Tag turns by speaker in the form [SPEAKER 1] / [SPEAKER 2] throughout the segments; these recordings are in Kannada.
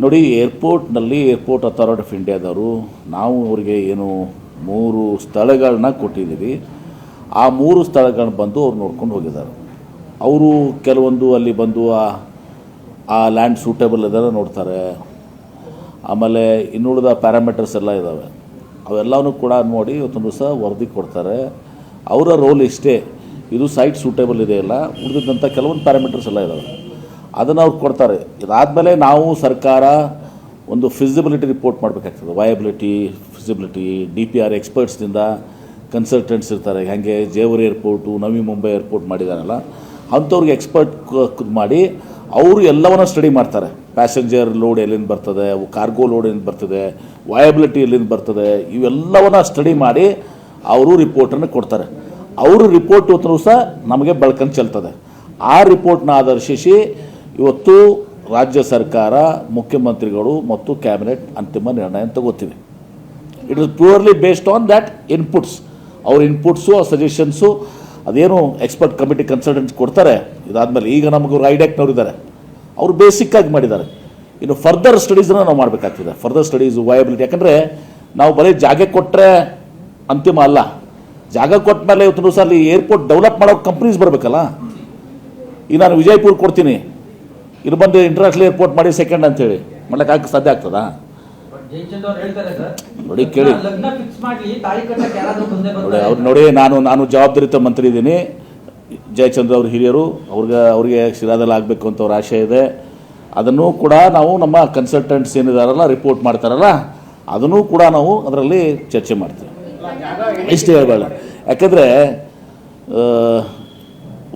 [SPEAKER 1] ನೋಡಿ ಏರ್ಪೋರ್ಟ್ನಲ್ಲಿ ಏರ್ಪೋರ್ಟ್ ಅಥಾರಿಟಿ ಆಫ್ ಇಂಡಿಯಾದವರು ನಾವು ಅವರಿಗೆ ಏನು ಮೂರು ಸ್ಥಳಗಳನ್ನ ಕೊಟ್ಟಿದ್ದೀವಿ. ಆ ಮೂರು ಸ್ಥಳಗಳನ್ನ ಬಂದು ಅವ್ರು ನೋಡ್ಕೊಂಡು ಹೋಗಿದ್ದಾರೆ. ಅವರು ಕೆಲವೊಂದು ಅಲ್ಲಿ ಬಂದು ಆ ಆ ಲ್ಯಾಂಡ್ ಸೂಟೇಬಲ್ ಇದೆಲ್ಲ ನೋಡ್ತಾರೆ. ಆಮೇಲೆ ಇನ್ನುಳಿದ ಪ್ಯಾರಾಮೀಟರ್ಸ್ ಎಲ್ಲ ಇದ್ದಾವೆ. ಅವೆಲ್ಲವೂ ಕೂಡ ನೋಡಿ, ಇವತ್ತೊಂದು ದಿವಸ ವರದಿ ಕೊಡ್ತಾರೆ. ಅವರ ರೋಲ್ ಇಷ್ಟೇ. ಇದು ಸೈಟ್ ಸೂಟೇಬಲ್ ಇದೆಯಲ್ಲ ಉಳಿದಿದ್ದಂಥ ಕೆಲವೊಂದು ಪ್ಯಾರಾಮೀಟರ್ಸ್ ಎಲ್ಲ ಇದ್ದಾವೆ ಅದನ್ನು ಅವ್ರು ಕೊಡ್ತಾರೆ. ಇದಾದಮೇಲೆ ನಾವು ಸರ್ಕಾರ ಒಂದು ಫಿಸಿಬಿಲಿಟಿ ರಿಪೋರ್ಟ್ ಮಾಡಬೇಕಾಗ್ತದೆ. Viability feasibility D P R ಎಕ್ಸ್ಪರ್ಟ್ಸ್ನಿಂದ consultants ಇರ್ತಾರೆ. ಹಾಗೆ ಜೇವರ್ ಏರ್ಪೋರ್ಟು ನವಿ ಮುಂಬೈ ಏರ್ಪೋರ್ಟ್ ಮಾಡಿದಾರಲ್ಲ, ಅಂಥವ್ರಿಗೆ ಎಕ್ಸ್ಪರ್ಟ್ ಮಾಡಿ ಅವರು ಎಲ್ಲವನ್ನ ಸ್ಟಡಿ ಮಾಡ್ತಾರೆ. ಪ್ಯಾಸೆಂಜರ್ ಲೋಡ್ ಎಲ್ಲಿಂದ ಬರ್ತದೆ ಕಾರ್ಗೋ ಲೋಡ್ ಎಲ್ಲಿಂದ ಬರ್ತದೆ ವಯಬಿಲಿಟಿ ಎಲ್ಲಿಂದ ಬರ್ತದೆ, ಇವೆಲ್ಲವನ್ನ ಸ್ಟಡಿ ಮಾಡಿ ಅವರು ರಿಪೋರ್ಟನ್ನು ಕೊಡ್ತಾರೆ. ಅವರು ರಿಪೋರ್ಟ್ ಇವತ್ತು ಸಹ ನಮಗೆ ಬೆಳ್ಕೊಂಡು ಚೆಲ್ತದೆ. ಆ ರಿಪೋರ್ಟ್ನ ಆಧರಿಸಿ ಇವತ್ತು ರಾಜ್ಯ ಸರ್ಕಾರ, ಮುಖ್ಯಮಂತ್ರಿಗಳು ಮತ್ತು ಕ್ಯಾಬಿನೆಟ್ ಅಂತಿಮ ನಿರ್ಣಯ ತಗೋತೀವಿ. It is purely based on that inputs ಅವ್ರ ಇನ್ಪುಟ್ಸು ಆ ಸಜೆಷನ್ಸು ಅದೇನು ಎಕ್ಸ್ಪರ್ಟ್ ಕಮಿಟಿ ಕನ್ಸಲ್ಟೆಂಟ್ಸ್ ಕೊಡ್ತಾರೆ. ಇದಾದಮೇಲೆ ಈಗ ನಮಗೂ ರೈಡೆಕ್ನವ್ರು ಇದ್ದಾರೆ ಅವರು ಬೇಸಿಕ್ಕಾಗಿ ಮಾಡಿದ್ದಾರೆ. ಇನ್ನು ಫರ್ದರ್ ಸ್ಟಡೀಸನ್ನ ನಾವು ಮಾಡಬೇಕಾಗ್ತದೆ. ಫರ್ದರ್ ಸ್ಟಡೀಸ್ ವಯಬಿಲಿಟಿ ಯಾಕಂದರೆ ನಾವು ಬರೀ ಜಾಗೆ ಕೊಟ್ಟರೆ ಅಂತಿಮ ಅಲ್ಲ. ಜಾಗ ಕೊಟ್ಟ ಮೇಲೆ ಇವತ್ತು ಸರ್ ಅಲ್ಲಿ ಏರ್ಪೋರ್ಟ್ ಡೆವಲಪ್ ಮಾಡೋ ಕಂಪ್ನೀಸ್ ಬರಬೇಕಲ್ಲ? ಈಗ ನಾನು ವಿಜಯಪುರ ಕೊಡ್ತೀನಿ. ಇಲ್ಲಿ ಬಂದು ಇಂಟರ್ನ್ಯಾಷನಲ್ ಏರ್ಪೋರ್ಟ್ ಮಾಡಿ ಸೆಕೆಂಡ್ ಅಂತೇಳಿ. ಮಾಡ್ಲಿಕ್ಕೆ ಸಾಧ್ಯ ಆಗ್ತದಾ? ನೋಡಿ, ಕೇಳಿ. ನೋಡಿ ಅವ್ರು ನೋಡಿ ನಾನು ನಾನು ಜವಾಬ್ದಾರಿತ ಮಂತ್ರಿ ಇದ್ದೀನಿ. ಜಯಚಂದ್ರ ಅವ್ರ ಹಿರಿಯರು ಅವ್ರಿಗೆ ಅವ್ರಿಗೆ ಶಿರಾದಲ್ಲಿ ಆಗಬೇಕು ಅಂತ ಅವ್ರ ಆಶೆ ಇದೆ. ಅದನ್ನು ಕೂಡ ನಾವು ನಮ್ಮ ಕನ್ಸಲ್ಟೆಂಟ್ಸ್ ಏನಿದಾರಲ್ಲ ರಿಪೋರ್ಟ್ ಮಾಡ್ತಾರಲ್ಲ ಅದನ್ನು ಕೂಡ ನಾವು ಅದರಲ್ಲಿ ಚರ್ಚೆ ಮಾಡ್ತೀವಿ. ಇಷ್ಟು ಹೇಳಬೇಡ. ಯಾಕಂದರೆ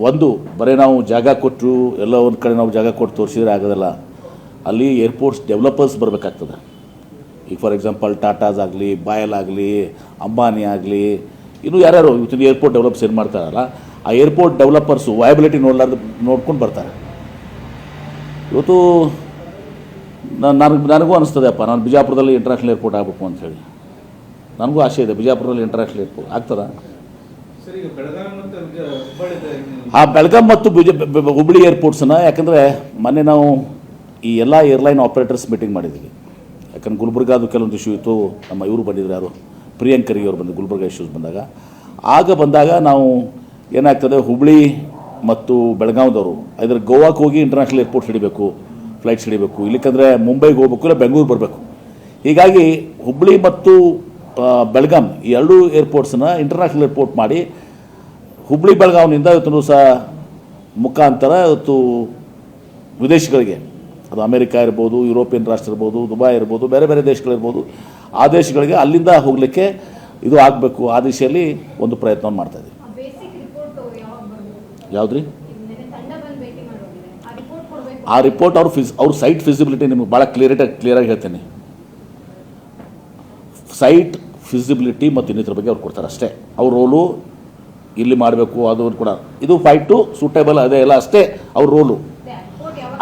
[SPEAKER 1] ಒಂದು, ಬರೀ ನಾವು ಜಾಗ ಕೊಟ್ಟರು ಎಲ್ಲ ಒಂದು ಕಡೆ ನಾವು ಜಾಗ ಕೊಟ್ಟು ತೋರಿಸಿದ್ರೆ ಆಗೋದಲ್ಲ. ಅಲ್ಲಿ ಏರ್ಪೋರ್ಟ್ಸ್ ಡೆವಲಪರ್ಸ್ ಬರಬೇಕಾಗ್ತದೆ. ಈಗ ಫಾರ್ ಎಕ್ಸಾಂಪಲ್ ಟಾಟಾಸ್ ಆಗಲಿ ಬಾಯಲ್ ಆಗಲಿ ಅಂಬಾನಿ ಆಗಲಿ, ಇನ್ನು ಯಾರ್ಯಾರು ಇವತ್ತಿನ ಏರ್ಪೋರ್ಟ್ ಡೆವಲಪ್ಸ್ ಏನು ಮಾಡ್ತಾರಲ್ಲ, ಆ ಏರ್ಪೋರ್ಟ್ ಡೆವಲಪರ್ಸು ವಯಬಿಲಿಟಿ ನೋಡ್ಲಾರ್ದು, ನೋಡ್ಕೊಂಡು ಬರ್ತಾರೆ. ಇವತ್ತು ನಾನು ನನಗೆ, ನನಗೂ ಅನಿಸ್ತದೆಪ್ಪ ನಾನು ಬಿಜಾಪುರದಲ್ಲಿ ಇಂಟರ್ನ್ಯಾಷನಲ್ ಏರ್ಪೋರ್ಟ್ ಆಗಬೇಕು ಅಂತ ಹೇಳಿ. ನನಗೂ ಆಸೆ ಇದೆ ಬಿಜಾಪುರದಲ್ಲಿ ಇಂಟರ್ನ್ಯಾಷನಲ್ ಏರ್ಪೋರ್ಟ್ ಆಗ್ತದ? ಆ ಬೆಳಗಾಂ ಮತ್ತು ಬಿಜ ಬ- ಹುಬ್ಳಿ ಏರ್ಪೋರ್ಟ್ಸನ್ನ ಯಾಕಂದರೆ ಮೊನ್ನೆ ನಾವು ಈ ಎಲ್ಲ ಏರ್ಲೈನ್ ಆಪ್ರೇಟರ್ಸ್ ಮೀಟಿಂಗ್ ಮಾಡಿದ್ವಿ. ಯಾಕಂದ್ರೆ ಗುಲ್ಬರ್ಗಾದು ಕೆಲವೊಂದು ಇಶ್ಯೂ ಇತ್ತು ನಮ್ಮ ಇವರು ಬಂದಿದ್ರು ಯಾರು? ಪ್ರಿಯಾಂಕರಿಗೆ ಅವರು ಬಂದು ಗುಲ್ಬರ್ಗ ಇಶ್ಯೂಸ್ ಬಂದಾಗ. ಆಗ ಬಂದಾಗ ನಾವು ಏನಾಗ್ತದೆ ಹುಬ್ಳಿ ಮತ್ತು ಬೆಳಗಾವ್ದವರು ಅದರ ಗೋವಾಕ್ಕೆ ಹೋಗಿ ಇಂಟರ್ನ್ಯಾಷನಲ್ ಏರ್ಪೋರ್ಟ್ ಹಿಡಿಬೇಕು ಫ್ಲೈಟ್ಸ್ ಹಿಡಿಬೇಕು. ಇಲ್ಲಿಕಂದ್ರೆ ಮುಂಬೈಗೆ ಹೋಗ್ಬೇಕು ಇಲ್ಲ ಬೆಂಗಳೂರು ಬರಬೇಕು. ಹೀಗಾಗಿ ಹುಬ್ಳಿ ಮತ್ತು ಬೆಳಗಾಂ ಈ ಎರಡೂ ಏರ್ಪೋರ್ಟ್ಸನ್ನ ಇಂಟರ್ನ್ಯಾಷನಲ್ ಏರ್ಪೋರ್ಟ್ ಮಾಡಿ ಹುಬ್ಳಿ ಬೆಳಗಾವಿನಿಂದ ಇವತ್ತು ಸಹ ಮುಖಾಂತರ ಇವತ್ತು ವಿದೇಶಗಳಿಗೆ ಅದು ಅಮೇರಿಕಾ ಇರ್ಬೋದು ಯುರೋಪಿಯನ್ ರಾಷ್ಟ್ರ ಇರ್ಬೋದು ದುಬೈ ಇರ್ಬೋದು ಬೇರೆ ಬೇರೆ ದೇಶಗಳಿರ್ಬೋದು ಆ ದೇಶಗಳಿಗೆ ಅಲ್ಲಿಂದ ಹೋಗಲಿಕ್ಕೆ ಇದು ಆಗಬೇಕು ಆ ದಿಶೆಯಲ್ಲಿ ಒಂದು ಪ್ರಯತ್ನ ಮಾಡ್ತಾ ಇದ್ದೀವಿ.
[SPEAKER 2] ಬೇಸಿಕ್ ರಿಪೋರ್ಟ್ ಯಾವಾಗ ಬರ್ಬೋದು?
[SPEAKER 1] ಯಾವುದ್ರಿ?
[SPEAKER 2] ನೆನ್ನೆ ತಂಡ ಬಂದು ಭೇಟಿ ಆ ರಿಪೋರ್ಟ್ ಕೊಡಬೇಕು.
[SPEAKER 1] ಆ ರಿಪೋರ್ಟ್ ಅವ್ರ ಫಿಸ್ ಅವ್ರ ಸೈಟ್ ಫಿಸಿಬಿಲಿಟಿ ನಿಮಗೆ ಭಾಳ ಕ್ಲಿಯರಿಟಾಗಿ ಕ್ಲಿಯರಾಗಿ ಹೇಳ್ತೀನಿ. ಸೈಟ್ ಫಿಸಿಬಿಲಿಟಿ ಮತ್ತು ಇನ್ನಿತರ ಬಗ್ಗೆ ಅವ್ರು ಕೊಡ್ತಾರೆ ಅಷ್ಟೇ. ಅವ್ರ ರೋಲು ಇಲ್ಲಿ ಮಾಡಬೇಕು, ಅದು ಕೂಡ. ಇದು ಫೈಟ್ ಟು ಸೂಟೇಬಲ್ ಅದೇ ಎಲ್ಲ ಅಷ್ಟೇ, ಅವ್ರ ರೋಲು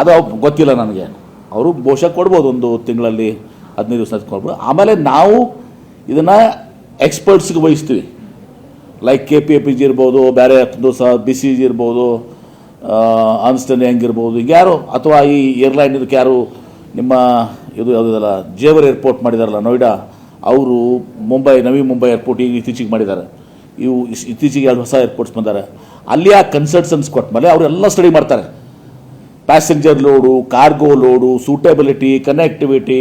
[SPEAKER 1] ಅದು ಗೊತ್ತಿಲ್ಲ ನನಗೆ. ಅವರು ಬಹುಶಃ ಕೊಡ್ಬೋದು ಒಂದು ತಿಂಗಳಲ್ಲಿ ಹದಿನೈದು ದಿವಸ ಕೊಡ್ಬೋದು. ಆಮೇಲೆ ನಾವು ಇದನ್ನು ಎಕ್ಸ್ಪರ್ಟ್ಸ್ಗೆ ವಹಿಸ್ತೀವಿ. Like K P A P G ಇರ್ಬೋದು ಬೇರೆ ದಿವಸ ಬಿ ಸಿ ಜಿ ಇರ್ಬೋದು ಅನ್ಸ್ಟನ್ ಹೆಂಗ್ ಇರ್ಬೋದು ಈಗ ಯಾರು, ಅಥವಾ ಈ ಏರ್ಲೈನ್ ಇದಕ್ಕೆ ಯಾರು ನಿಮ್ಮ ಇದು ಯಾವುದಲ್ಲ ಜೇವರ್ ಏರ್ಪೋರ್ಟ್ ಮಾಡಿದಾರಲ್ಲ ನೋಯ್ಡಾ ಅವರು ಮುಂಬೈ ನವಿ ಮುಂಬೈ ಏರ್ಪೋರ್ಟ್ ಈಗ ಇತ್ತೀಚೆಗೆ ಮಾಡಿದ್ದಾರೆ. ಇವು ಇತ್ತೀಚೆಗೆ ಎರಡು ಹೊಸ ಏರ್ಪೋರ್ಟ್ಸ್ ಬಂದಾರೆ. ಅಲ್ಲಿ ಆ ಕನ್ಸಲ್ಟನ್ಸ್ ಕೊಟ್ಟ ಮೇಲೆ ಅವರೆಲ್ಲ ಸ್ಟಡಿ ಮಾಡ್ತಾರೆ. Passenger load cargo load suitability connectivity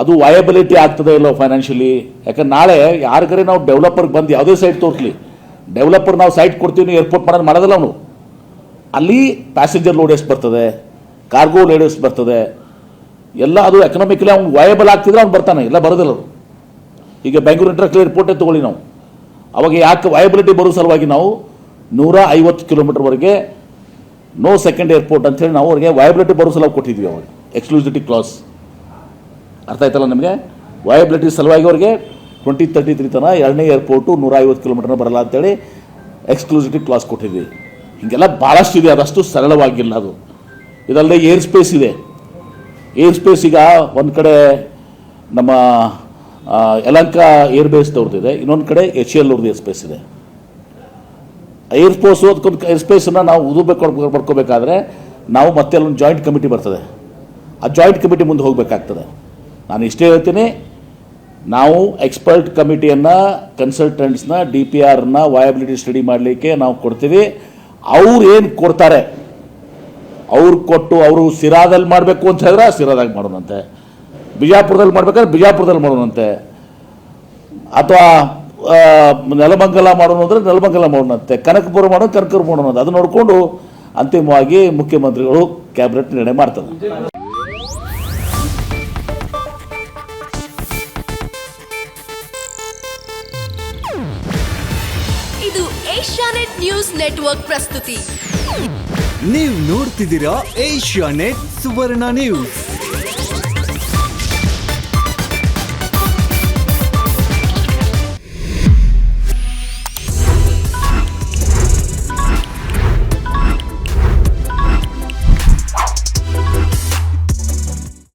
[SPEAKER 1] ಅದು ವಯಬಿಲಿಟಿ ಆಗ್ತದೆ ಇಲ್ಲೋ ಫೈನಾನ್ಷಿಯಲಿ ಯಾಕಂದ್ರೆ ನಾಳೆ ಯಾರಿಗಾರೆ ನಾವು ಡೆವಲಪರ್ಗೆ ಬಂದು ಯಾವುದೇ ಸೈಟ್ ತೋರಿಸಲಿ ಡೆವಲಪರ್ ನಾವು ಸೈಟ್ ಕೊಡ್ತೀವಿ ಏರ್ಪೋರ್ಟ್ ಮಾಡೋದು ಮಾಡೋದಿಲ್ಲ ಅವನು. ಅಲ್ಲಿ ಪ್ಯಾಸೆಂಜರ್ ಲೋಡ್ ಎಷ್ಟು ಬರ್ತದೆ ಕಾರ್ಗೋ ಲೋಡ್ ಎಷ್ಟು ಬರ್ತದೆ, ಎಲ್ಲ ಅದು ಎಕನಾಮಿಕಲಿ ಅವ್ನು ವಯಬಲ್ ಆಗ್ತಿದ್ರೆ ಅವ್ನು ಬರ್ತಾನೆ, ಇಲ್ಲ ಬರೋದಿಲ್ಲ ಅವ್ರು ಈಗ ಬೆಂಗಳೂರು ಇಂಟರ್ನ್ಯಾಷನಲ್ ಏರ್ಪೋರ್ಟೇ ತಗೊಳ್ಳಿ ನಾವು. ಅವಾಗ ಯಾಕೆ ವಯಬಿಲಿಟಿ ಬರೋ ಸಲುವಾಗಿ ನಾವು ನೂರ ಐವತ್ತು ಕಿಲೋಮೀಟರ್ವರೆಗೆ ನೋ ಸೆಕೆಂಡ್ ಏರ್ಪೋರ್ಟ್ ಅಂತೇಳಿ ನಾವು ಅವ್ರಿಗೆ ವಯಬಿಲಿಟಿ ಬರೋ ಸಲುವಾಗಿ ಕೊಟ್ಟಿದ್ವಿ ಅವಾಗ. ಎಕ್ಸ್ಕ್ಲೂಸಿವಿಟಿ ಕ್ಲಾಸ್ ಅರ್ಥ ಆಯ್ತಲ್ಲ ನಿಮಗೆ? ವಯಬಿಲಿಟಿ ಸಲುವಾಗಿ ಅವ್ರಿಗೆ ಟ್ವೆಂಟಿ ತರ್ಟಿ ತ್ರೀ ತನಕ ಎರಡನೇ ಏರ್ಪೋರ್ಟು ನೂರ ಐವತ್ತು ಕಿಲೋಮೀಟರ್ನ ಬರಲ್ಲ ಅಂತೇಳಿ ಎಕ್ಸ್ಕ್ಲೂಸಿವಿಟಿ ಕ್ಲಾಸ್ ಕೊಟ್ಟಿದ್ವಿ. ಹೀಗೆಲ್ಲ ಭಾಳಷ್ಟು ಇದೆ, ಅದಷ್ಟು ಸರಳವಾಗಿಲ್ಲ ಅದು. ಇದಲ್ಲದೆ ಏರ್ ಸ್ಪೇಸ್ ಇದೆ. ಏರ್ ಸ್ಪೇಸ್ ಈಗ ಒಂದು ಕಡೆ ನಮ್ಮ ಆ, ಯಲಹಂಕ ಏರ್ ಬೇಸ್ದವ್ರದ್ದು ಇದೆ. ಇನ್ನೊಂದು ಕಡೆ ಎಚ್ ಎಲ್ ಅವ್ರದ್ದು ಏರ್ ಸ್ಪೇಸ್ ಇದೆ. ಏರ್ ಫೋರ್ಸ್ ಅದಕ್ಕೊಂದು ಏರ್ ಸ್ಪೇಸನ್ನು ನಾವು ಉದುಬೇಕು ಪಡ್ಕೋಬೇಕಾದ್ರೆ ನಾವು ಮತ್ತೆ ಅಲ್ಲೊಂದು ಜಾಯಿಂಟ್ ಕಮಿಟಿ ಬರ್ತದೆ. ಆ ಜಾಯಿಂಟ್ ಕಮಿಟಿ ಮುಂದೆ ಹೋಗಬೇಕಾಗ್ತದೆ. ನಾನು ಇಷ್ಟೇ ಹೇಳ್ತೀನಿ ನಾವು ಎಕ್ಸ್ಪರ್ಟ್ ಕಮಿಟಿಯನ್ನು ಕನ್ಸಲ್ಟೆಂಟ್ಸ್ನ ಡಿ ಪಿ ಆರ್ನ ವಯಬಿಲಿಟಿ ಸ್ಟಡಿ ಮಾಡಲಿಕ್ಕೆ ನಾವು ಕೊಡ್ತೀವಿ. ಅವ್ರು ಏನು ಕೊಡ್ತಾರೆ? ಅವ್ರು ಕೊಟ್ಟು ಅವರು ಸಿರಾದಲ್ಲಿ ಮಾಡಬೇಕು ಅಂತ ಹೇಳಿದ್ರೆ ಸಿರಾದಾಗ ಮಾಡೋಣಂತೆ. ಬಿಜಾಪುರದಲ್ಲಿ ಮಾಡ್ಬೇಕಾದ್ರೆ ಬಿಜಾಪುರದಲ್ಲಿ ಮಾಡೋಣಂತೆ. ಅಥವಾ ನೆಲಮಂಗಲ ಮಾಡೋಣ ಅಂದರೆ ನೆಲಮಂಗಲ ಮಾಡೋಣಂತೆ. ಕನಕಪುರ ಮಾಡೋಣ ಕನಕಪುರ ಮಾಡೋಣ ಅಂತ ಅದು ನೋಡಿಕೊಂಡು ಅಂತಿಮವಾಗಿ ಮುಖ್ಯಮಂತ್ರಿಗಳು ಕ್ಯಾಬಿನೆಟ್ ನಿರ್ಣಯ ಮಾಡ್ತಾರೆ.
[SPEAKER 3] ಇದು ಏಷ್ಯಾನೆಟ್ ನ್ಯೂಸ್ ನೆಟ್ವರ್ಕ್ ಪ್ರಸ್ತುತಿ.
[SPEAKER 4] ನೀವು ನೋಡ್ತಿದ್ದೀರಾ ಏಷ್ಯಾ ನೆಟ್ ಸುವರ್ಣ ನ್ಯೂಸ್.